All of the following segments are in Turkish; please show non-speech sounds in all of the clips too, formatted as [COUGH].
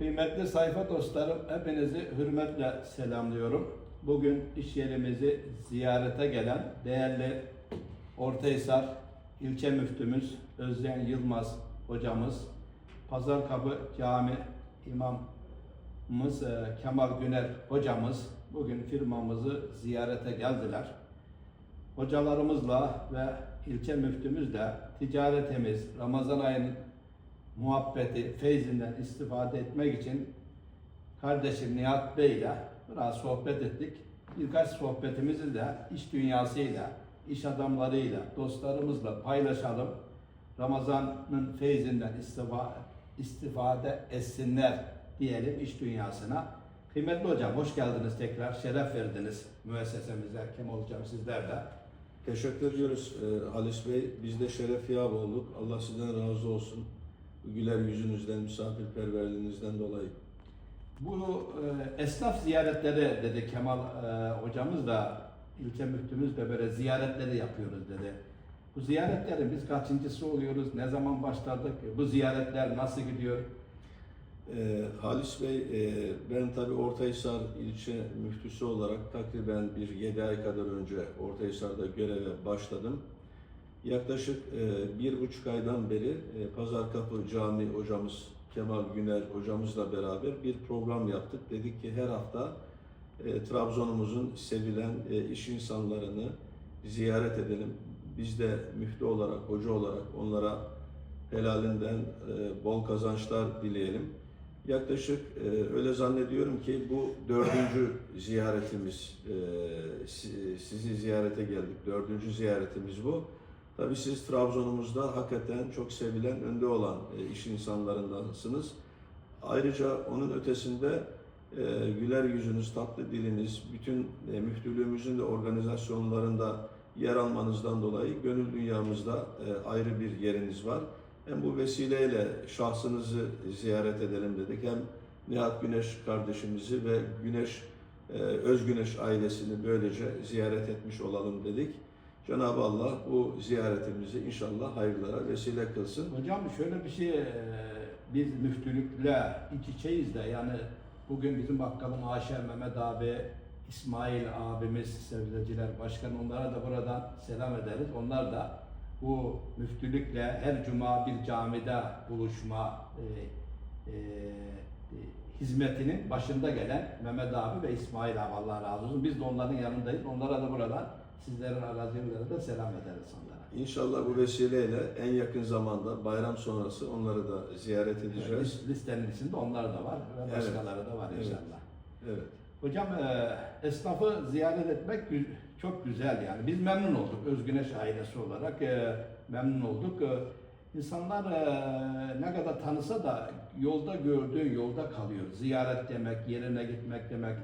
Kıymetli sayfa dostlarım, hepinizi hürmetle selamlıyorum. Bugün iş yerimizi ziyarete gelen değerli Ortahisar ilçe müftümüz Özden Yılmaz hocamız, Pazarkapı Cami imamımız e, Kemal Güner hocamız bugün firmamızı ziyarete geldiler. Hocalarımızla ve ilçe müftümüzle ticaretimiz, Ramazan ayının muhabbeti, feyzinden istifade etmek için kardeşim Nihat Bey ile biraz sohbet ettik. Birkaç sohbetimizi de iş dünyasıyla, iş adamlarıyla, dostlarımızla paylaşalım. Ramazan'ın feyzinden istifa, istifade etsinler diyelim iş dünyasına. Kıymetli hocam hoş geldiniz tekrar. Şeref verdiniz müessesemize. Kemal hocam sizler de. Teşekkür ediyoruz e, Halis Bey. Biz de şeref yap olduk. Allah sizden razı olsun. Güler yüzünüzden, misafirperverliğinizden dolayı. Bu e, esnaf ziyaretleri dedi Kemal e, hocamız da ilçe müftümüz de böyle ziyaretleri yapıyoruz dedi. Bu ziyaretlerin biz kaçıncısı oluyoruz? Ne zaman başladık? Bu ziyaretler nasıl gidiyor? E, Halis Bey, e, ben tabii Ortahisar ilçe müftüsü olarak takriben bir 7 ay kadar önce Ortahisar'da göreve başladım. Yaklaşık e, bir buçuk aydan beri e, Pazarkapı Cami hocamız Kemal Güner hocamızla beraber bir program yaptık. Dedik ki her hafta e, Trabzon'umuzun sevilen e, iş insanlarını ziyaret edelim. Biz de müftü olarak, hoca olarak onlara helalinden e, bol kazançlar dileyelim. Yaklaşık e, öyle zannediyorum ki bu dördüncü ziyaretimiz. E, si- sizi ziyarete geldik. Dördüncü ziyaretimiz bu. Tabii siz Trabzon'umuzda hakikaten çok sevilen, önde olan e, iş insanlarındansınız. Ayrıca onun ötesinde e, güler yüzünüz, tatlı diliniz, bütün e, müftülüğümüzün de organizasyonlarında yer almanızdan dolayı gönül dünyamızda e, ayrı bir yeriniz var. Hem bu vesileyle şahsınızı ziyaret edelim dedik. Hem Nihat Güneş kardeşimizi ve Güneş e, Özgüneş ailesini böylece ziyaret etmiş olalım dedik. Cenab-ı Allah bu ziyaretimizi inşallah hayırlara vesile kılsın. Hocam şöyle bir şey, e, biz müftülükle iç içeyiz de yani bugün bizim bakkalım Aşer Mehmet abi, İsmail abimiz, Sevdeciler Başkan onlara da buradan selam ederiz. Onlar da bu müftülükle her cuma bir camide buluşma e, e, hizmetinin başında gelen Mehmet abi ve İsmail abi Allah razı olsun. Biz de onların yanındayız. Onlara da buradan sizlerin aracılığıyla da selam ederiz onlara. İnşallah bu vesileyle en yakın zamanda bayram sonrası onları da ziyaret edeceğiz. List- Listenin içinde onlar da var ve Evet. başkaları da var Evet. inşallah. Evet. Hocam e, esnafı ziyaret etmek çok güzel yani. Biz memnun olduk Özgüneş ailesi olarak e, memnun olduk. E, insanlar e, ne kadar tanısa da yolda gördüğün yolda kalıyor. Ziyaret demek, yerine gitmek demek.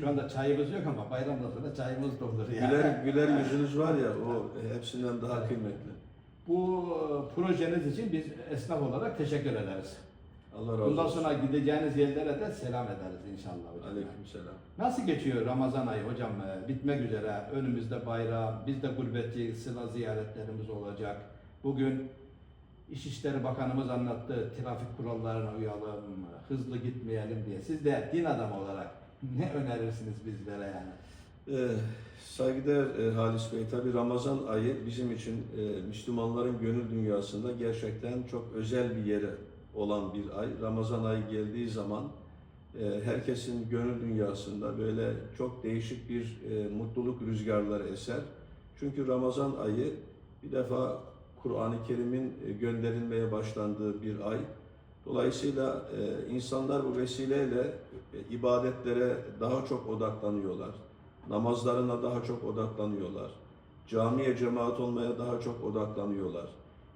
Şu anda çayımız yok ama bayramdan sonra çayımız da olur yani. Güler, güler yüzünüz var ya o hepsinden daha kıymetli. Bu e, projeniz için biz esnaf olarak teşekkür ederiz. Allah razı Bundan olsun. sonra gideceğiniz yerlere de selam ederiz inşallah hocam. Aleykümselam. Nasıl geçiyor Ramazan ayı hocam? Ee, Bitmek üzere. Önümüzde bayram, bizde gurbetçi sıla ziyaretlerimiz olacak. Bugün İçişleri Bakanımız anlattı, trafik kurallarına uyalım, hızlı gitmeyelim diye. Siz de din adamı olarak ne önerirsiniz bizlere yani? Ee, saygıdeğer e, Halis Bey, tabi Ramazan ayı bizim için e, Müslümanların gönül dünyasında gerçekten çok özel bir yeri olan bir ay. Ramazan ayı geldiği zaman e, herkesin gönül dünyasında böyle çok değişik bir mutluluk rüzgarları eser. Çünkü Ramazan ayı bir defa Kur'an-ı Kerim'in gönderilmeye başlandığı bir ay. Dolayısıyla e, insanlar bu vesileyle e, ibadetlere daha çok odaklanıyorlar. Namazlarına daha çok odaklanıyorlar. Camiye cemaat olmaya daha çok odaklanıyorlar.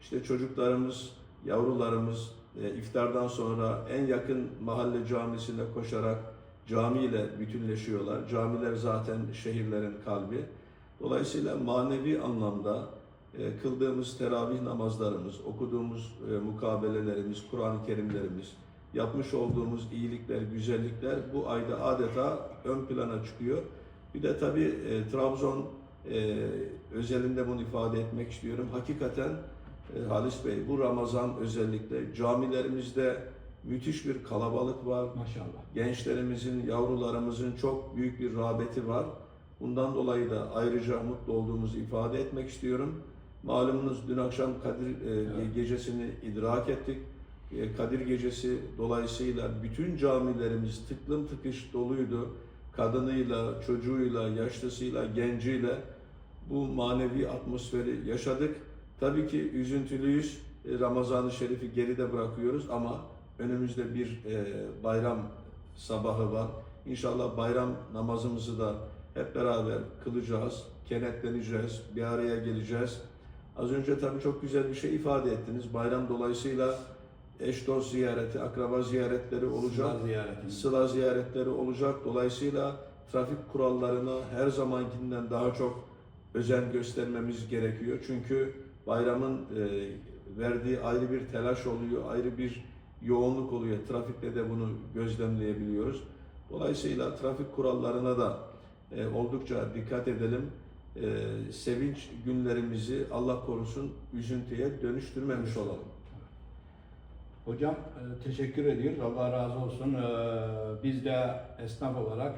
İşte çocuklarımız, yavrularımız e, iftardan sonra en yakın mahalle camisine koşarak camiyle bütünleşiyorlar. Camiler zaten şehirlerin kalbi. Dolayısıyla manevi anlamda e, kıldığımız teravih namazlarımız, okuduğumuz e, mukabelelerimiz, Kur'an-ı Kerimlerimiz, yapmış olduğumuz iyilikler, güzellikler bu ayda adeta ön plana çıkıyor. Bir de tabii e, Trabzon e, özelinde bunu ifade etmek istiyorum. Hakikaten e, Halis Bey bu Ramazan özellikle camilerimizde müthiş bir kalabalık var. Maşallah. Gençlerimizin, yavrularımızın çok büyük bir rağbeti var. Bundan dolayı da ayrıca mutlu olduğumuzu ifade etmek istiyorum. Malumunuz dün akşam Kadir e, Evet. gecesini idrak ettik. E, Kadir gecesi dolayısıyla bütün camilerimiz tıklım tıkış doluydu. Kadınıyla, çocuğuyla, yaşlısıyla, genciyle bu manevi atmosferi yaşadık. Tabii ki üzüntülüyüz. E, Ramazan-ı Şerif'i geride bırakıyoruz ama önümüzde bir e, bayram sabahı var. İnşallah bayram namazımızı da hep beraber kılacağız, kenetleneceğiz, bir araya geleceğiz. Az önce tabii çok güzel bir şey ifade ettiniz. Bayram dolayısıyla eş dost ziyareti, akraba ziyaretleri olacak. Sıla ziyaretimiz. Sıla ziyaretleri olacak. Dolayısıyla trafik kurallarına her zamankinden daha çok özen göstermemiz gerekiyor. Çünkü bayramın e, verdiği ayrı bir telaş oluyor, ayrı bir yoğunluk oluyor. Trafikte de bunu gözlemleyebiliyoruz. Dolayısıyla trafik kurallarına da e, oldukça dikkat edelim. E, sevinç günlerimizi Allah korusun üzüntüye dönüştürmemiş olalım. Hocam e, teşekkür ediyoruz. Allah razı olsun. E, Biz de esnaf olarak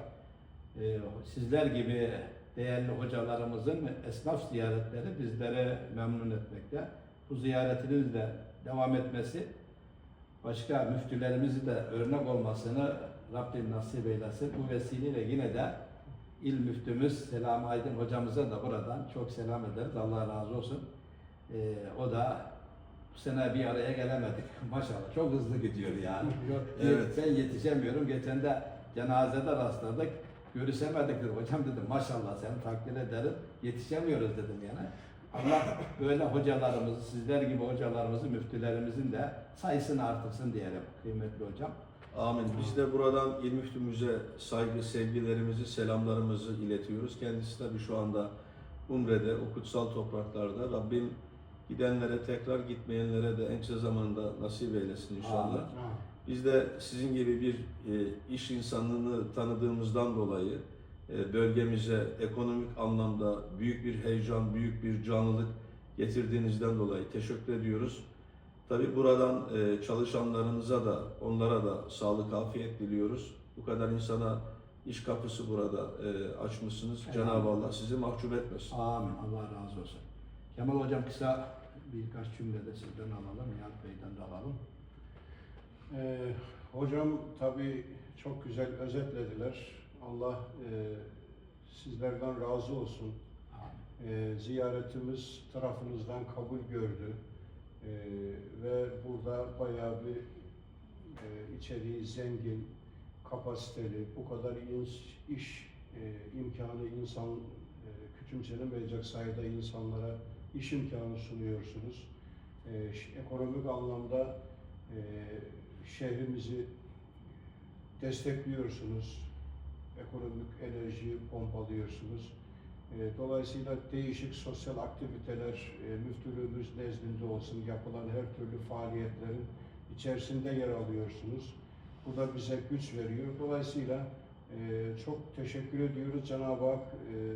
e, sizler gibi değerli hocalarımızın esnaf ziyaretleri bizlere memnun etmekte. Bu ziyaretiniz de devam etmesi, başka müftülerimizi de örnek olmasını Rabbim nasip eylesin. Bu vesileyle yine de İl Müftümüz Selam Aydın hocamıza da buradan çok selam ederiz. Allah razı olsun. E, o da bu sene bir araya gelemedik. [LAUGHS] Maşallah çok hızlı gidiyor yani. [LAUGHS] Evet. Ben yetişemiyorum. Geçen de cenazede rastladık. Görüşemedik dedim. Hocam dedim maşallah seni takdir ederim. Yetişemiyoruz dedim yani. Allah böyle hocalarımızı, sizler gibi hocalarımızı, müftülerimizin de sayısını artırsın diyelim kıymetli hocam. Amin. Biz de buradan İl Müftümüze saygı, sevgilerimizi, selamlarımızı iletiyoruz. Kendisi tabii şu anda Umre'de, o kutsal topraklarda. Rabbim gidenlere, tekrar gitmeyenlere de en kısa zamanda nasip eylesin inşallah. Amin. Biz de sizin gibi bir e, iş insanını tanıdığımızdan dolayı e, bölgemize ekonomik anlamda büyük bir heyecan, büyük bir canlılık getirdiğinizden dolayı teşekkür ediyoruz. Tabii buradan e, çalışanlarınıza da, onlara da sağlık, afiyet diliyoruz. Bu kadar insana iş kapısı burada e, açmışsınız. Cenab-ı Allah sizi mahcup etmesin. Amin. Allah razı olsun. Kemal hocam kısa birkaç cümle de sizden alalım. Nihat Bey'den de alalım. Ee, hocam tabii çok güzel özetlediler. Allah e, sizlerden razı olsun. Amin. E, ziyaretimiz tarafınızdan kabul gördü. E, ve burada bayağı bir e, içeriği zengin, kapasiteli, bu kadar iş, iş e, imkanı insan e, küçümsenemeyecek sayıda insanlara iş imkanı sunuyorsunuz. E, ekonomik anlamda e, şehrimizi destekliyorsunuz. Ekonomik enerji pompalıyorsunuz. E, Dolayısıyla değişik sosyal aktiviteler e, müftülüğümüz nezdinde olsun yapılan her türlü faaliyetlerin içerisinde yer alıyorsunuz. Bu da bize güç veriyor. Dolayısıyla e, çok teşekkür ediyoruz. Cenab-ı Hak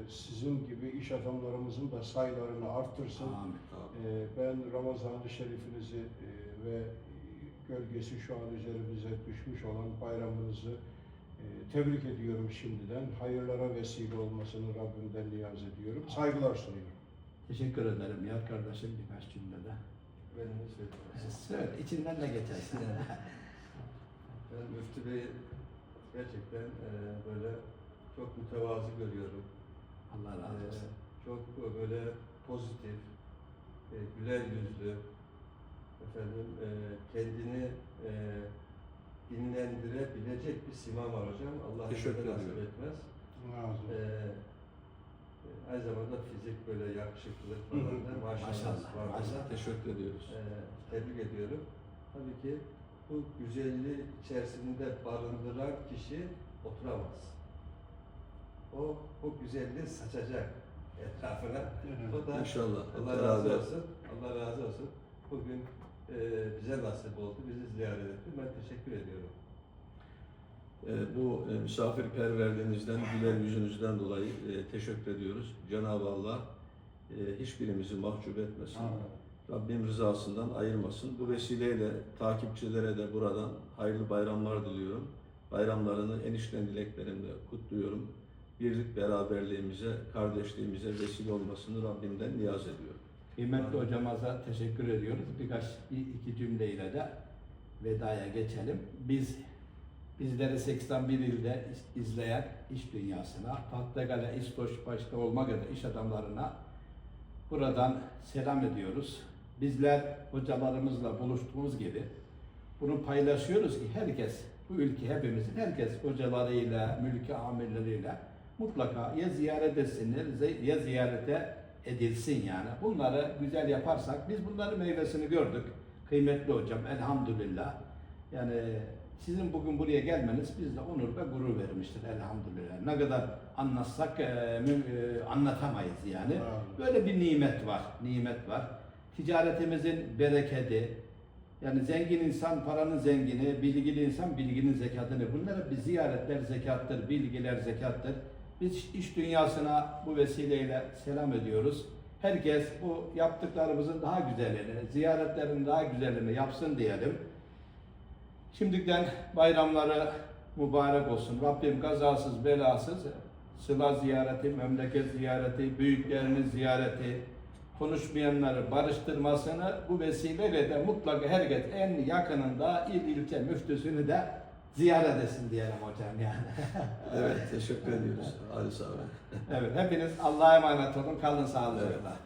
sizin gibi iş adamlarımızın da sayılarını arttırsın. Amin. Ben Ramazan-ı Şerifinizi ve gölgesi şu an üzerimize düşmüş olan bayramınızı tebrik ediyorum şimdiden. Hayırlara vesile olmasını Rabbimden niyaz ediyorum. Saygılar sunuyorum. Teşekkür ederim Nihat kardeşim birkaç cümlede. Benim de söyleyeyim. Söyle içinden ne geçersin. [LAUGHS] [LAUGHS] Ben Müftü Bey gerçekten e, böyle çok mütevazı görüyorum. Allah razı E, olsun. çok böyle pozitif, e, güler yüzlü, efendim e, kendini e, dinlendirebilecek bir sima var hocam. Allah Teşekkür nasip etmez. Razı E, aynı zamanda fizik böyle yakışıklılık falan da maşallah. Maşallah, var. maşallah. Teşekkür ediyoruz. Ee, tebrik ediyorum. Tabii ki bu güzelliği içerisinde barındıran kişi oturamaz. O bu güzelliği saçacak etrafına. O da İnşallah. Allah razı olsun. Allah razı olsun. Bugün e, bize nasip oldu. Bizi ziyaret etti. Ben teşekkür ediyorum. E, bu e, misafirperverliğinizden, güler yüzünüzden dolayı e, teşekkür ediyoruz. Cenab-ı Allah e, hiçbirimizi mahcup etmesin. Rabbim rızasından ayırmasın. Bu vesileyle takipçilere de buradan hayırlı bayramlar diliyorum. Bayramlarını enişten dileklerimle kutluyorum. Birlik beraberliğimize, kardeşliğimize vesile olmasını Rabbimden niyaz ediyorum. Kıymetli hocamıza teşekkür ediyoruz. Birkaç iki cümleyle de vedaya geçelim. Biz bizleri 81 ilde izleyen iş dünyasına, Tahtakale, İstoç başta olmak üzere iş adamlarına buradan selam ediyoruz. Bizler hocalarımızla buluştuğumuz gibi bunu paylaşıyoruz ki herkes, bu ülke hepimizin, herkes hocalarıyla, mülki amirleriyle mutlaka ya ziyaret etsinler ya ziyarete edilsin yani. Bunları güzel yaparsak biz bunların meyvesini gördük. Kıymetli hocam elhamdülillah. Yani sizin bugün buraya gelmeniz bizde onur ve gurur vermiştir elhamdülillah. Ne kadar anlatsak e, e, anlatamayız yani. Böyle bir nimet var, nimet var. Ticaretimizin bereketi, yani zengin insan paranın zengini, bilgili insan bilginin zekatını. Bunlar bir ziyaretler zekattır, bilgiler zekattır. Biz iş dünyasına bu vesileyle selam ediyoruz. Herkes bu yaptıklarımızın daha güzelini, ziyaretlerin daha güzelini yapsın diyelim. Şimdiden bayramları mübarek olsun. Rabbim kazasız belasız sıla ziyareti, memleket ziyareti, büyüklerinin ziyareti, konuşmayanları barıştırmasını bu vesileyle de mutlaka herkes en yakınında il ilçe müftüsünü de ziyaret etsin diyelim hocam yani. [LAUGHS] Evet, teşekkür ediyoruz Halis abi. evet hepiniz Allah'a emanet olun. Kalın sağlıcakla.